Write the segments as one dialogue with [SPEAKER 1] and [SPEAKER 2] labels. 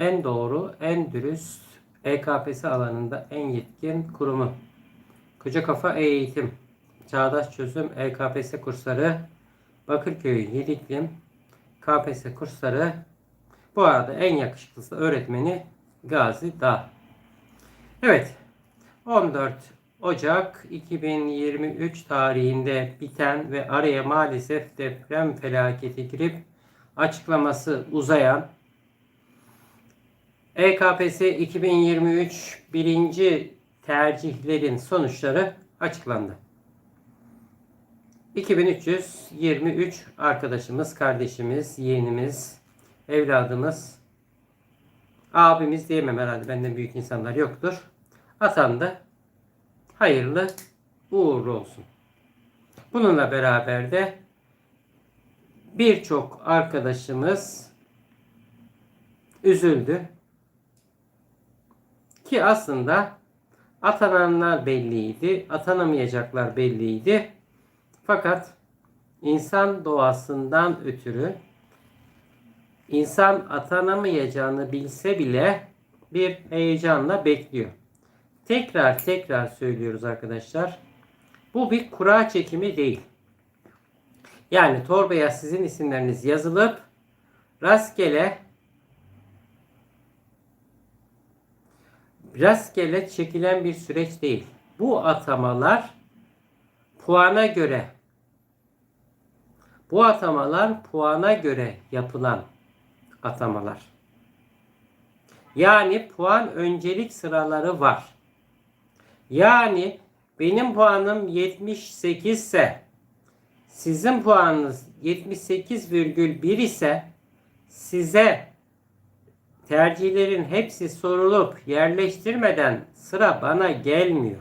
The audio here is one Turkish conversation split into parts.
[SPEAKER 1] en doğru, en dürüst EKPS alanında en yetkin kurumu. Koca Kafa Eğitim, Çağdaş Çözüm EKPS kursları, Bakırköy Yediklim KPS kursları. Bu arada en yakışıklısı öğretmeni Gazi Dağ. Evet, 14 Ocak 2023 tarihinde biten ve araya maalesef deprem felaketi girip açıklaması uzayan EKPS 2023 birinci tercihlerin sonuçları açıklandı. 2323 arkadaşımız, kardeşimiz, yeğenimiz, evladımız, abimiz diyemem herhalde benden büyük insanlar yoktur. Atandı. Hayırlı uğurlu olsun. Bununla beraber de birçok arkadaşımız üzüldü. Ki aslında atananlar belliydi, atanamayacaklar belliydi. Fakat insan doğasından ötürü insan atanamayacağını bilse bile bir heyecanla bekliyor. Tekrar tekrar söylüyoruz arkadaşlar. Bu bir kura çekimi değil. Yani torbaya sizin isimleriniz yazılıp rastgele rastgele çekilen bir süreç değil. Bu atamalar puana göre bu atamalar puana göre yapılan atamalar. Yani puan öncelik sıraları var. Yani benim puanım 78 ise sizin puanınız 78,1 ise size tercihlerin hepsi sorulup yerleştirmeden sıra bana gelmiyor.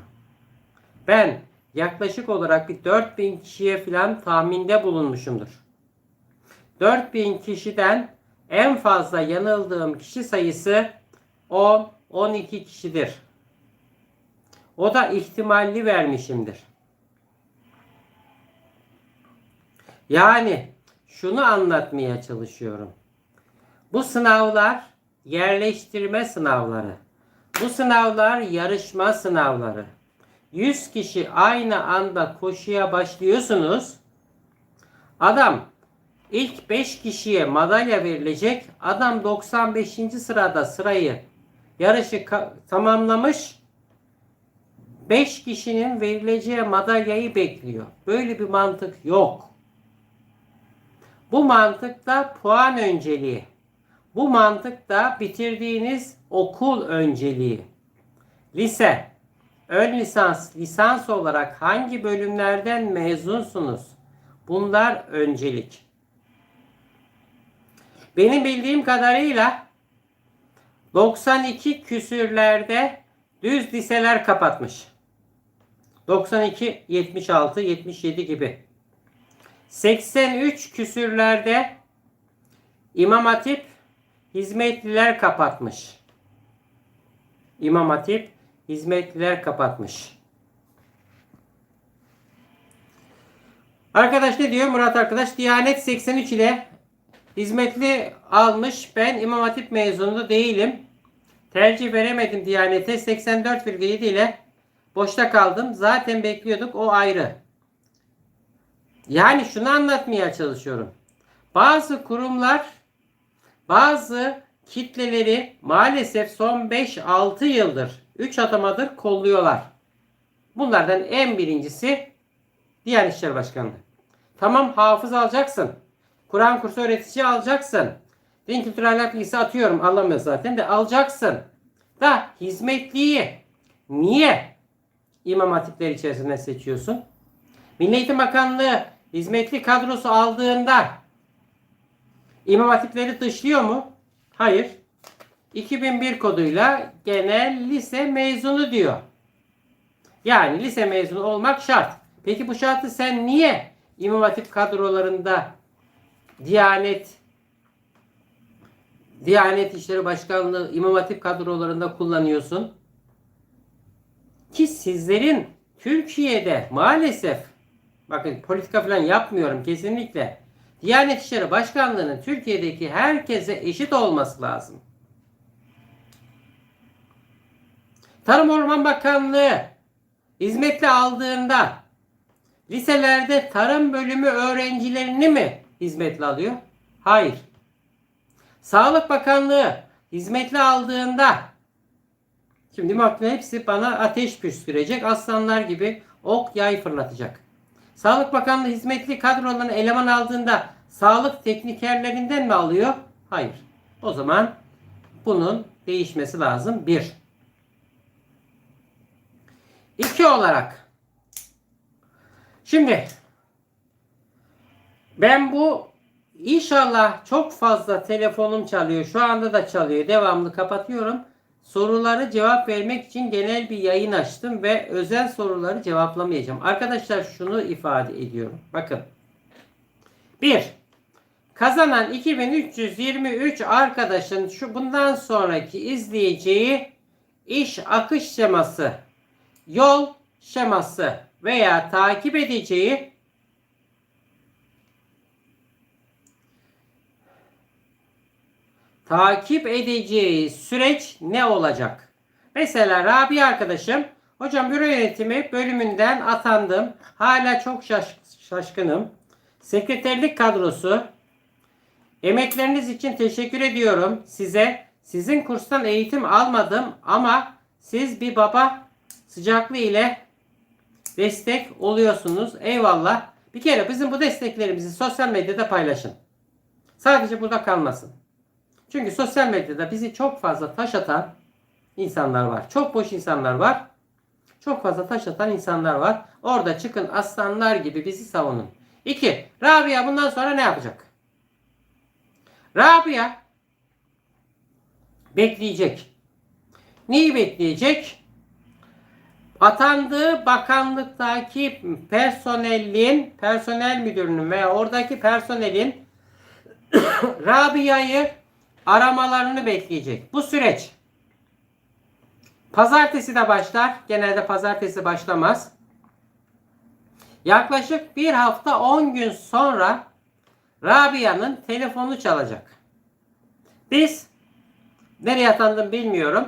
[SPEAKER 1] Ben yaklaşık olarak bir 4000 kişiye falan tahminde bulunmuşumdur. 4000 kişiden en fazla yanıldığım kişi sayısı 10-12 kişidir. O da ihtimalli vermişimdir. Yani şunu anlatmaya çalışıyorum. Bu sınavlar yerleştirme sınavları. Bu sınavlar yarışma sınavları. 100 kişi aynı anda koşuya başlıyorsunuz. Adam ilk 5 kişiye madalya verilecek. Adam 95. sırada sırayı yarışı tamamlamış. 5 kişinin verileceği madalyayı bekliyor. Böyle bir mantık yok. Bu mantıkta puan önceliği. Bu mantıkta bitirdiğiniz okul önceliği. Lise, ön lisans, lisans olarak hangi bölümlerden mezunsunuz? Bunlar öncelik. Benim bildiğim kadarıyla 92 küsürlerde düz liseler kapatmış. 92, 76, 77 gibi. 83 küsürlerde İmam Hatip hizmetliler kapatmış. İmam Hatip hizmetliler kapatmış. Arkadaş ne diyor? Murat arkadaş Diyanet 83 ile hizmetli almış. Ben İmam Hatip mezunu değilim. Tercih veremedim Diyanet'e. 84,7 ile boşta kaldım. Zaten bekliyorduk. O ayrı. Yani şunu anlatmaya çalışıyorum. Bazı kurumlar bazı kitleleri maalesef son 5-6 yıldır 3 atamadır kolluyorlar. Bunlardan en birincisi Diyanet İşleri Başkanlığı. Tamam hafız alacaksın. Kur'an kursu öğretici alacaksın. Din kültürü ahlak bilgisi atıyorum. Alamıyor zaten de alacaksın. Da hizmetliyi niye İmam Hatipler içerisinde seçiyorsun? Milli Eğitim Bakanlığı hizmetli kadrosu aldığında İmam Hatipleri dışlıyor mu? Hayır. 2001 koduyla genel lise mezunu diyor. Yani lise mezunu olmak şart. Peki bu şartı sen niye İmam Hatip kadrolarında Diyanet Diyanet İşleri Başkanlığı İmam Hatip kadrolarında kullanıyorsun? Ki sizlerin Türkiye'de maalesef bakın politika falan yapmıyorum kesinlikle. Diyanet İşleri Başkanlığı'nın Türkiye'deki herkese eşit olması lazım. Tarım Orman Bakanlığı hizmetle aldığında liselerde tarım bölümü öğrencilerini mi hizmetle alıyor? Hayır. Sağlık Bakanlığı hizmetle aldığında şimdi bakın hepsi bana ateş püskürecek aslanlar gibi ok yay fırlatacak. Sağlık Bakanlığı hizmetli kadrolarını eleman aldığında sağlık teknikerlerinden mi alıyor? Hayır. O zaman bunun değişmesi lazım. Bir. İki olarak şimdi ben bu inşallah çok fazla telefonum çalıyor. Şu anda da çalıyor. Devamlı kapatıyorum. Soruları cevap vermek için genel bir yayın açtım ve özel soruları cevaplamayacağım. Arkadaşlar şunu ifade ediyorum. Bakın. 1. Kazanan 2323 arkadaşın şu bundan sonraki izleyeceği iş akış şeması, yol şeması veya takip edeceği takip edeceği süreç ne olacak? Mesela Rabi arkadaşım, hocam büro yönetimi bölümünden atandım. Hala çok şaş- şaşkınım. Sekreterlik kadrosu, emekleriniz için teşekkür ediyorum size. Sizin kurstan eğitim almadım ama siz bir baba sıcaklığı ile destek oluyorsunuz. Eyvallah. Bir kere bizim bu desteklerimizi sosyal medyada paylaşın. Sadece burada kalmasın. Çünkü sosyal medyada bizi çok fazla taş atan insanlar var. Çok boş insanlar var. Çok fazla taş atan insanlar var. Orada çıkın aslanlar gibi bizi savunun. 2. Rabia bundan sonra ne yapacak? Rabia bekleyecek. Neyi bekleyecek? Atandığı bakanlıktaki personelin, personel müdürünün veya oradaki personelin Rabia'yı aramalarını bekleyecek. Bu süreç pazartesi de başlar. Genelde pazartesi başlamaz. Yaklaşık bir hafta 10 gün sonra Rabia'nın telefonu çalacak. Biz nereye atandım bilmiyorum.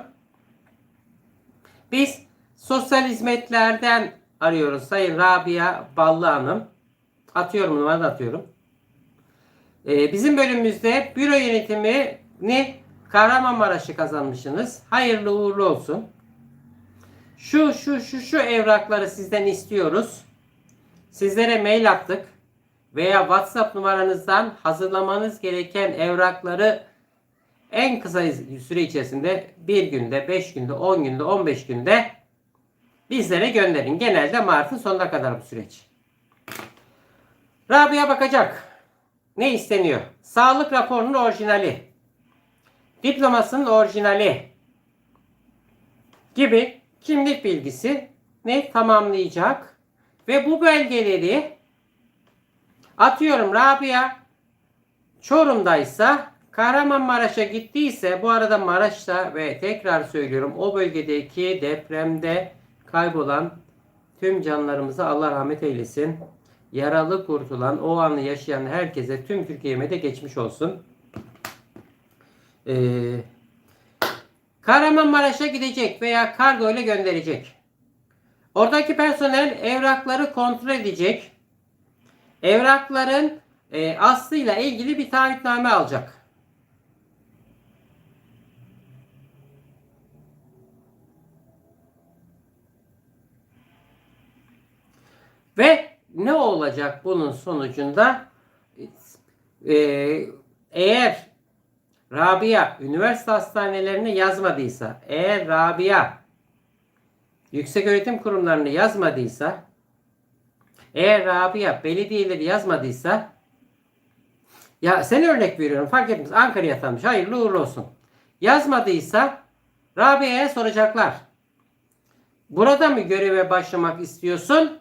[SPEAKER 1] Biz sosyal hizmetlerden arıyoruz Sayın Rabia Ballı Hanım. Atıyorum numaranı atıyorum. Ee, bizim bölümümüzde büro yönetimini Kahramanmaraş'ı kazanmışsınız. Hayırlı uğurlu olsun. Şu şu şu şu evrakları sizden istiyoruz. Sizlere mail attık veya WhatsApp numaranızdan hazırlamanız gereken evrakları en kısa süre içerisinde bir günde, 5 günde, 10 günde, 15 günde bizlere gönderin. Genelde Mart'ın sonuna kadar bu süreç. Rabia bakacak. Ne isteniyor? Sağlık raporunun orijinali. Diplomasının orijinali. Gibi kimlik bilgisi ne tamamlayacak ve bu belgeleri atıyorum Rabia Çorum'daysa Kahramanmaraş'a gittiyse bu arada Maraş'ta ve tekrar söylüyorum o bölgedeki depremde kaybolan tüm canlarımıza Allah rahmet eylesin. Yaralı kurtulan o anı yaşayan herkese tüm Türkiye'me de geçmiş olsun. Ee, Kahramanmaraş'a gidecek veya kargo ile gönderecek. Oradaki personel evrakları kontrol edecek. Evrakların e, aslıyla ilgili bir taahhütname alacak. Ve ne olacak bunun sonucunda? Ee, eğer Rabia üniversite hastanelerine yazmadıysa, eğer Rabia yüksek öğretim kurumlarını yazmadıysa, eğer Rabia belediyeleri yazmadıysa, ya sen örnek veriyorum fark etmez Ankara'ya atanmış hayırlı uğurlu olsun. Yazmadıysa Rabia'ya soracaklar. Burada mı göreve başlamak istiyorsun?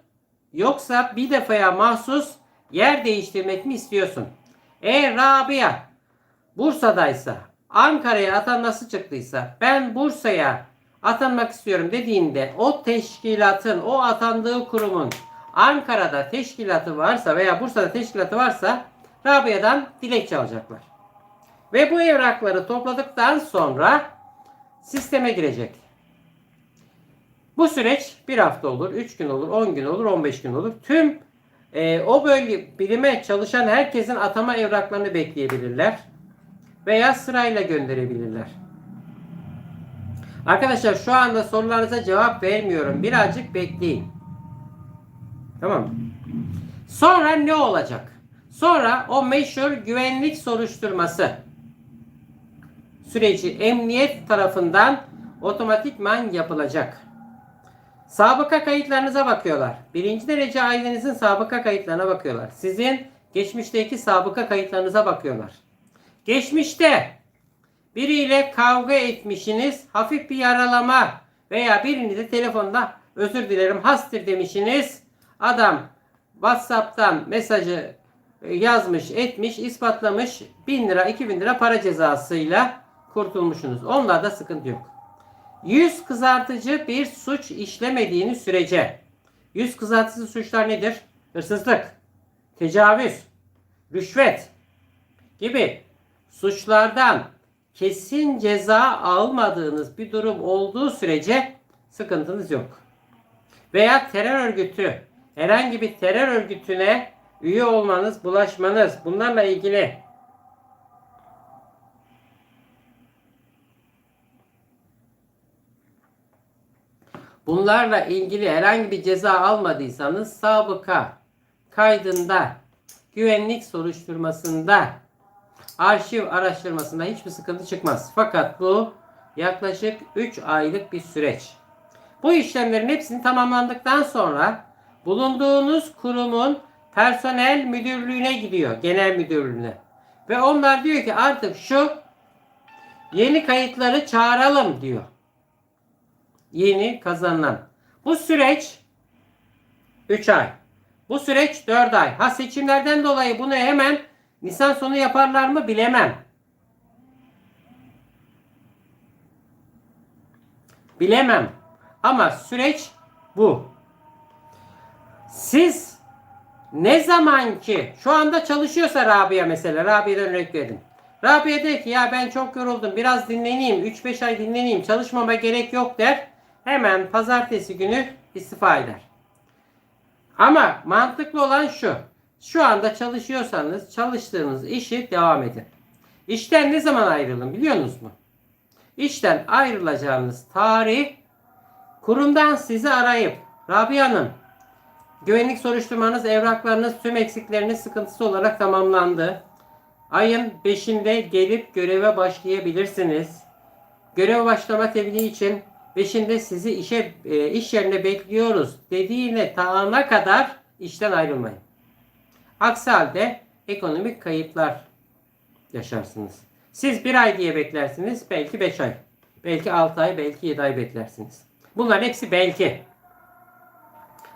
[SPEAKER 1] Yoksa bir defaya mahsus yer değiştirmek mi istiyorsun? Eğer Rabia Bursa'daysa, Ankara'ya atanması çıktıysa, ben Bursa'ya atanmak istiyorum dediğinde o teşkilatın, o atandığı kurumun Ankara'da teşkilatı varsa veya Bursa'da teşkilatı varsa Rabia'dan dilekçe alacaklar. Ve bu evrakları topladıktan sonra sisteme girecek. Bu süreç bir hafta olur, 3 gün olur, 10 gün olur, 15 gün olur. Tüm e, o bölge birime çalışan herkesin atama evraklarını bekleyebilirler. Veya sırayla gönderebilirler. Arkadaşlar şu anda sorularınıza cevap vermiyorum. Birazcık bekleyin. Tamam? Sonra ne olacak? Sonra o meşhur güvenlik soruşturması süreci emniyet tarafından otomatikman yapılacak. Sabıka kayıtlarınıza bakıyorlar. Birinci derece ailenizin sabıka kayıtlarına bakıyorlar. Sizin geçmişteki sabıka kayıtlarınıza bakıyorlar. Geçmişte biriyle kavga etmişsiniz, hafif bir yaralama veya birini de telefonda özür dilerim hastir demişsiniz. Adam WhatsApp'tan mesajı e, yazmış, etmiş, ispatlamış 1000 lira, 2000 lira para cezasıyla kurtulmuşsunuz. Onlarda sıkıntı yok. Yüz kızartıcı bir suç işlemediğiniz sürece yüz kızartıcı suçlar nedir? Hırsızlık, tecavüz, rüşvet gibi suçlardan kesin ceza almadığınız bir durum olduğu sürece sıkıntınız yok. Veya terör örgütü, herhangi bir terör örgütüne üye olmanız, bulaşmanız bunlarla ilgili bunlarla ilgili herhangi bir ceza almadıysanız sabıka kaydında, güvenlik soruşturmasında, arşiv araştırmasında hiçbir sıkıntı çıkmaz. Fakat bu yaklaşık 3 aylık bir süreç. Bu işlemlerin hepsini tamamlandıktan sonra bulunduğunuz kurumun personel müdürlüğüne gidiyor, genel müdürlüğüne. Ve onlar diyor ki artık şu yeni kayıtları çağıralım diyor. Yeni kazanılan. Bu süreç 3 ay. Bu süreç 4 ay. Ha seçimlerden dolayı bunu hemen Nisan sonu yaparlar mı bilemem. Bilemem. Ama süreç bu. Siz ne zaman ki şu anda çalışıyorsa Rabia mesela Rabia'dan örnek verdim. Rabia der ki ya ben çok yoruldum biraz dinleneyim 3-5 ay dinleneyim çalışmama gerek yok der. Hemen pazartesi günü istifa eder. Ama mantıklı olan şu. Şu anda çalışıyorsanız çalıştığınız işi devam edin. İşten ne zaman ayrılın biliyor musunuz mu? İşten ayrılacağınız tarih kurumdan sizi arayıp Rabia Hanım güvenlik soruşturmanız, evraklarınız, tüm eksikleriniz sıkıntısı olarak tamamlandı. Ayın 5'inde gelip göreve başlayabilirsiniz. Göreve başlama tebliği için 5'inde sizi işe e, iş yerine bekliyoruz dediğine tağına kadar işten ayrılmayın. Aksi halde ekonomik kayıplar yaşarsınız. Siz bir ay diye beklersiniz. Belki 5 ay. Belki 6 ay, belki 7 ay beklersiniz. Bunların hepsi belki.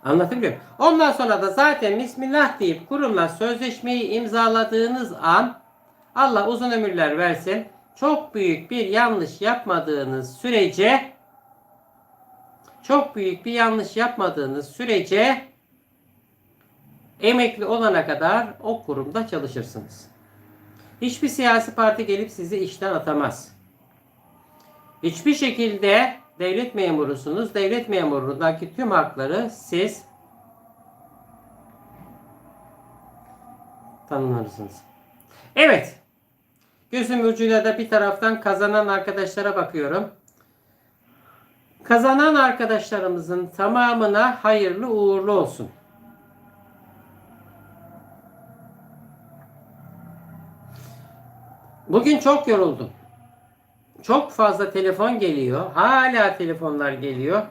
[SPEAKER 1] Anlatabiliyor muyum? Ondan sonra da zaten Bismillah deyip kurumla sözleşmeyi imzaladığınız an Allah uzun ömürler versin. Çok büyük bir yanlış yapmadığınız sürece çok büyük bir yanlış yapmadığınız sürece emekli olana kadar o kurumda çalışırsınız. Hiçbir siyasi parti gelip sizi işten atamaz. Hiçbir şekilde devlet memurusunuz. Devlet memurundaki tüm hakları siz tanımlarsınız. Evet. Gözüm ucuyla da bir taraftan kazanan arkadaşlara bakıyorum. Kazanan arkadaşlarımızın tamamına hayırlı uğurlu olsun. Bugün çok yoruldum. Çok fazla telefon geliyor. Hala telefonlar geliyor.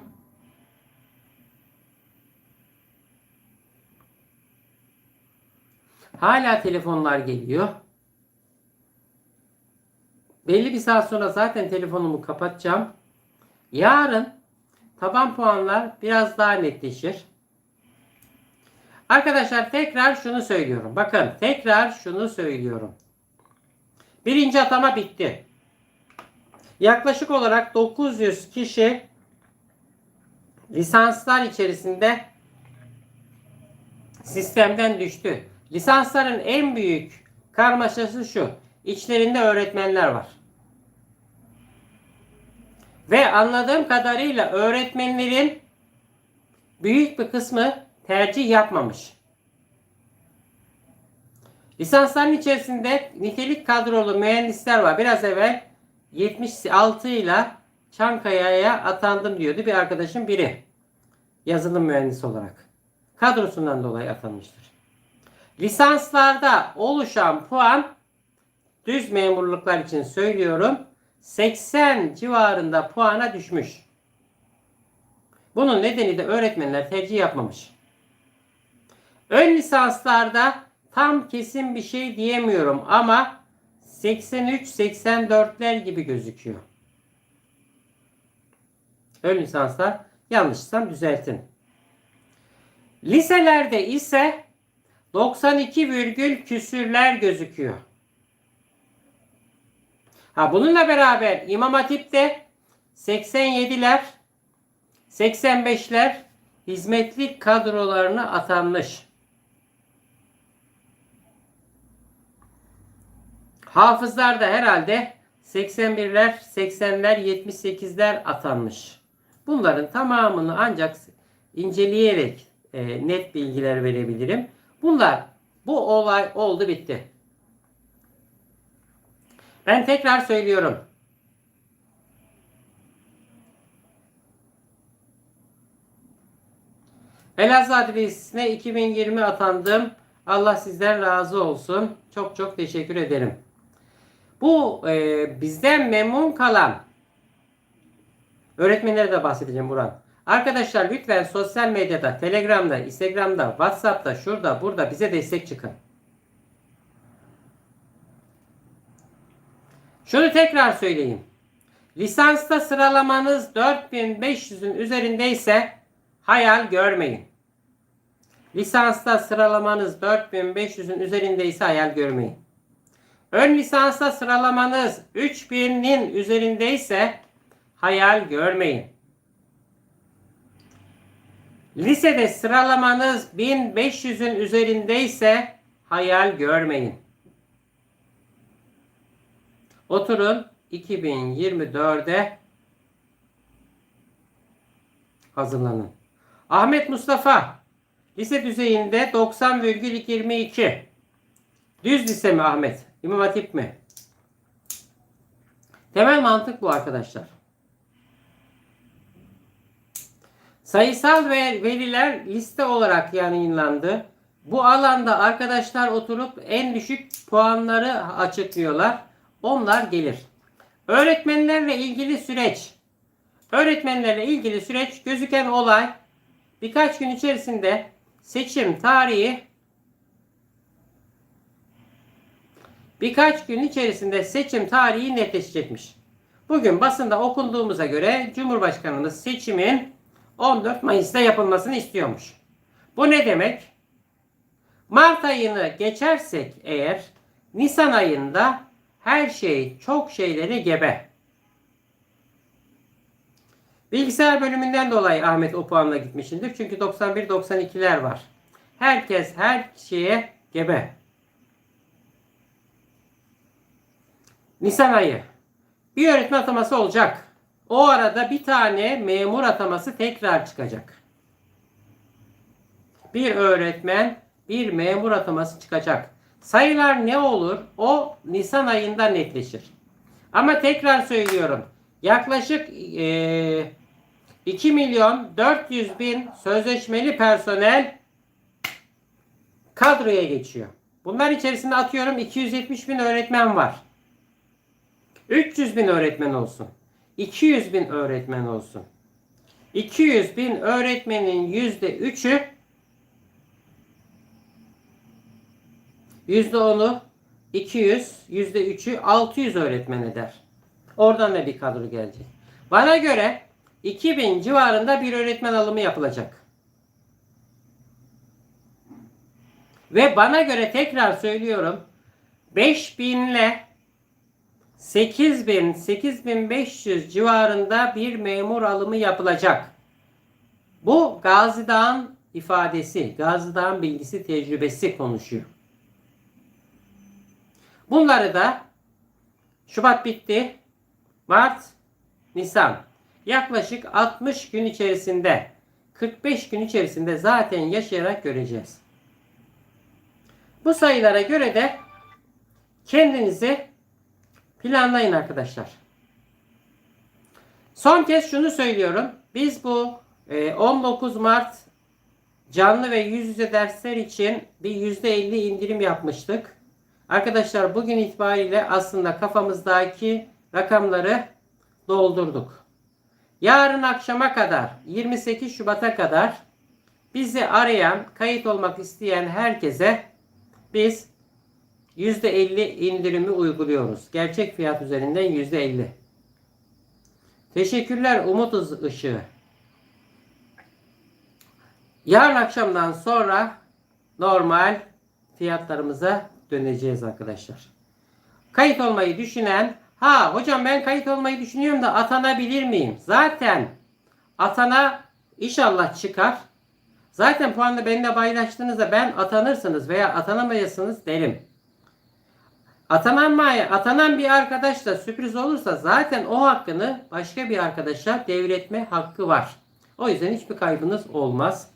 [SPEAKER 1] Hala telefonlar geliyor. Belli bir saat sonra zaten telefonumu kapatacağım. Yarın taban puanlar biraz daha netleşir. Arkadaşlar tekrar şunu söylüyorum. Bakın tekrar şunu söylüyorum. Birinci atama bitti. Yaklaşık olarak 900 kişi lisanslar içerisinde sistemden düştü. Lisansların en büyük karmaşası şu. İçlerinde öğretmenler var. Ve anladığım kadarıyla öğretmenlerin büyük bir kısmı tercih yapmamış. Lisansların içerisinde nitelik kadrolu mühendisler var. Biraz evvel 76 ile Çankaya'ya atandım diyordu bir arkadaşım biri. Yazılım mühendisi olarak. Kadrosundan dolayı atanmıştır. Lisanslarda oluşan puan düz memurluklar için söylüyorum 80 civarında puana düşmüş. Bunun nedeni de öğretmenler tercih yapmamış. Ön lisanslarda tam kesin bir şey diyemiyorum ama 83-84'ler gibi gözüküyor. Ön lisanslar yanlışsam düzeltin. Liselerde ise 92 virgül küsürler gözüküyor. Ha bununla beraber İmam Hatip'te 87'ler 85'ler hizmetlik kadrolarına atanmış. Hafızlar da herhalde 81'ler, 80'ler, 78'ler atanmış. Bunların tamamını ancak inceleyerek e, net bilgiler verebilirim. Bunlar bu olay oldu bitti. Ben tekrar söylüyorum. Elazığ Adliyesi'ne 2020 atandım. Allah sizden razı olsun. Çok çok teşekkür ederim. Bu e, bizden memnun kalan öğretmenlere de bahsedeceğim Buran. Arkadaşlar lütfen sosyal medyada, Telegram'da, Instagram'da, WhatsApp'ta, şurada, burada bize destek çıkın. Şunu tekrar söyleyeyim. Lisansta sıralamanız 4500'ün üzerindeyse hayal görmeyin. Lisansta sıralamanız 4500'ün üzerindeyse hayal görmeyin. Ön lisansta sıralamanız 3000'in üzerindeyse hayal görmeyin. Lisede sıralamanız 1500'ün üzerindeyse hayal görmeyin. Oturun 2024'e hazırlanın. Ahmet Mustafa lise düzeyinde 90,22 Düz lise mi Ahmet? İmam Hatip mi? Temel mantık bu arkadaşlar. Sayısal ve veriler liste olarak yayınlandı. Bu alanda arkadaşlar oturup en düşük puanları açıklıyorlar. Onlar gelir. Öğretmenlerle ilgili süreç. Öğretmenlerle ilgili süreç gözüken olay birkaç gün içerisinde seçim tarihi birkaç gün içerisinde seçim tarihi netleşecekmiş. Bugün basında okunduğumuza göre Cumhurbaşkanımız seçimin 14 Mayıs'ta yapılmasını istiyormuş. Bu ne demek? Mart ayını geçersek eğer Nisan ayında her şey çok şeyleri gebe. Bilgisayar bölümünden dolayı Ahmet o puanla gitmişindir. Çünkü 91-92'ler var. Herkes her şeye gebe. Nisan ayı. Bir öğretmen ataması olacak. O arada bir tane memur ataması tekrar çıkacak. Bir öğretmen, bir memur ataması çıkacak. Sayılar ne olur? O Nisan ayında netleşir. Ama tekrar söylüyorum. Yaklaşık e, 2 milyon 400 bin sözleşmeli personel kadroya geçiyor. Bunlar içerisinde atıyorum 270 bin öğretmen var. 300 bin öğretmen olsun. 200 bin öğretmen olsun. 200 bin öğretmenin yüzde üçü yüzde onu 200, yüzde üçü 600 öğretmen eder. Oradan da bir kadro gelecek. Bana göre 2000 civarında bir öğretmen alımı yapılacak. Ve bana göre tekrar söylüyorum 5000 ile 8000 8500 civarında bir memur alımı yapılacak. Bu Gazi Dağ'ın ifadesi, Gazi Dağ'ın bilgisi, tecrübesi konuşuyor. Bunları da Şubat bitti. Mart, Nisan yaklaşık 60 gün içerisinde 45 gün içerisinde zaten yaşayarak göreceğiz. Bu sayılara göre de kendinizi planlayın arkadaşlar. Son kez şunu söylüyorum. Biz bu e, 19 Mart canlı ve yüz yüze dersler için bir %50 indirim yapmıştık. Arkadaşlar bugün itibariyle aslında kafamızdaki rakamları doldurduk. Yarın akşama kadar 28 Şubat'a kadar bizi arayan, kayıt olmak isteyen herkese biz %50 indirimi uyguluyoruz. Gerçek fiyat üzerinden %50. Teşekkürler Umut Işığı. Yarın akşamdan sonra normal fiyatlarımıza döneceğiz arkadaşlar. Kayıt olmayı düşünen, ha hocam ben kayıt olmayı düşünüyorum da atanabilir miyim? Zaten atana inşallah çıkar. Zaten puanı benimle paylaştığınızda ben atanırsınız veya atanamayasınız derim. Atananmaya, atanan bir arkadaş da sürpriz olursa zaten o hakkını başka bir arkadaşa devretme hakkı var. O yüzden hiçbir kaybınız olmaz.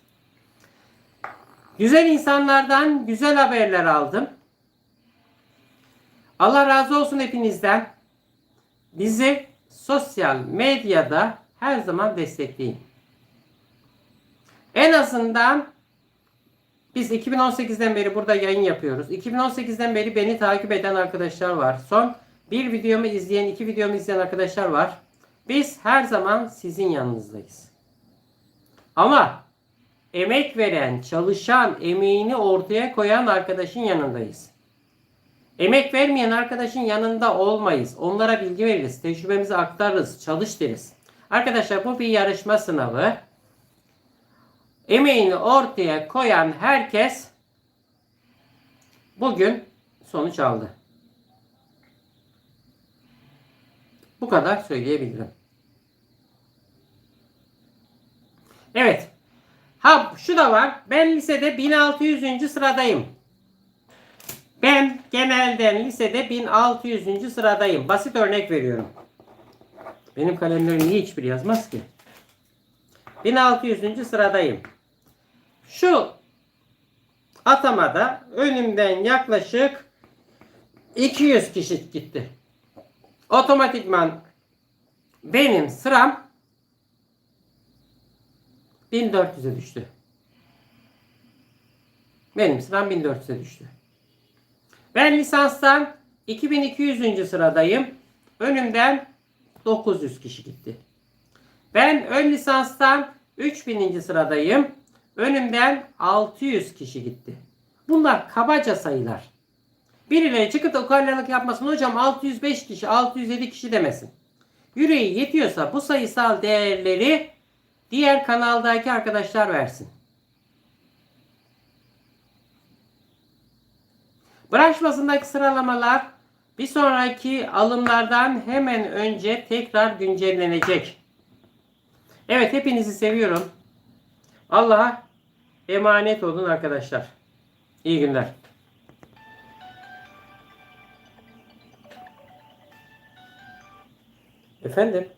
[SPEAKER 1] Güzel insanlardan güzel haberler aldım. Allah razı olsun hepinizden. Bizi sosyal medyada her zaman destekleyin. En azından biz 2018'den beri burada yayın yapıyoruz. 2018'den beri beni takip eden arkadaşlar var. Son bir videomu izleyen, iki videomu izleyen arkadaşlar var. Biz her zaman sizin yanınızdayız. Ama emek veren, çalışan, emeğini ortaya koyan arkadaşın yanındayız. Emek vermeyen arkadaşın yanında olmayız. Onlara bilgi veririz, tecrübemizi aktarırız, çalış deriz. Arkadaşlar bu bir yarışma sınavı. Emeğini ortaya koyan herkes bugün sonuç aldı. Bu kadar söyleyebilirim. Evet. Ha şu da var. Ben lisede 1600. sıradayım. Ben genelden lisede 1600. sıradayım. Basit örnek veriyorum. Benim kalemlerim niye hiçbir yazmaz ki? 1600. sıradayım. Şu atamada önümden yaklaşık 200 kişi gitti. Otomatikman benim sıram 1400'e düştü. Benim sıram 1400'e düştü. Ben lisanstan 2200. sıradayım. Önümden 900 kişi gitti. Ben ön lisanstan 3000. sıradayım. Önümden 600 kişi gitti. Bunlar kabaca sayılar. Birileri çıkıp da ukalalık yapmasın. Hocam 605 kişi, 607 kişi demesin. Yüreği yetiyorsa bu sayısal değerleri diğer kanaldaki arkadaşlar versin. Branş bazındaki sıralamalar bir sonraki alımlardan hemen önce tekrar güncellenecek. Evet hepinizi seviyorum. Allah'a emanet olun arkadaşlar. İyi günler. Efendim?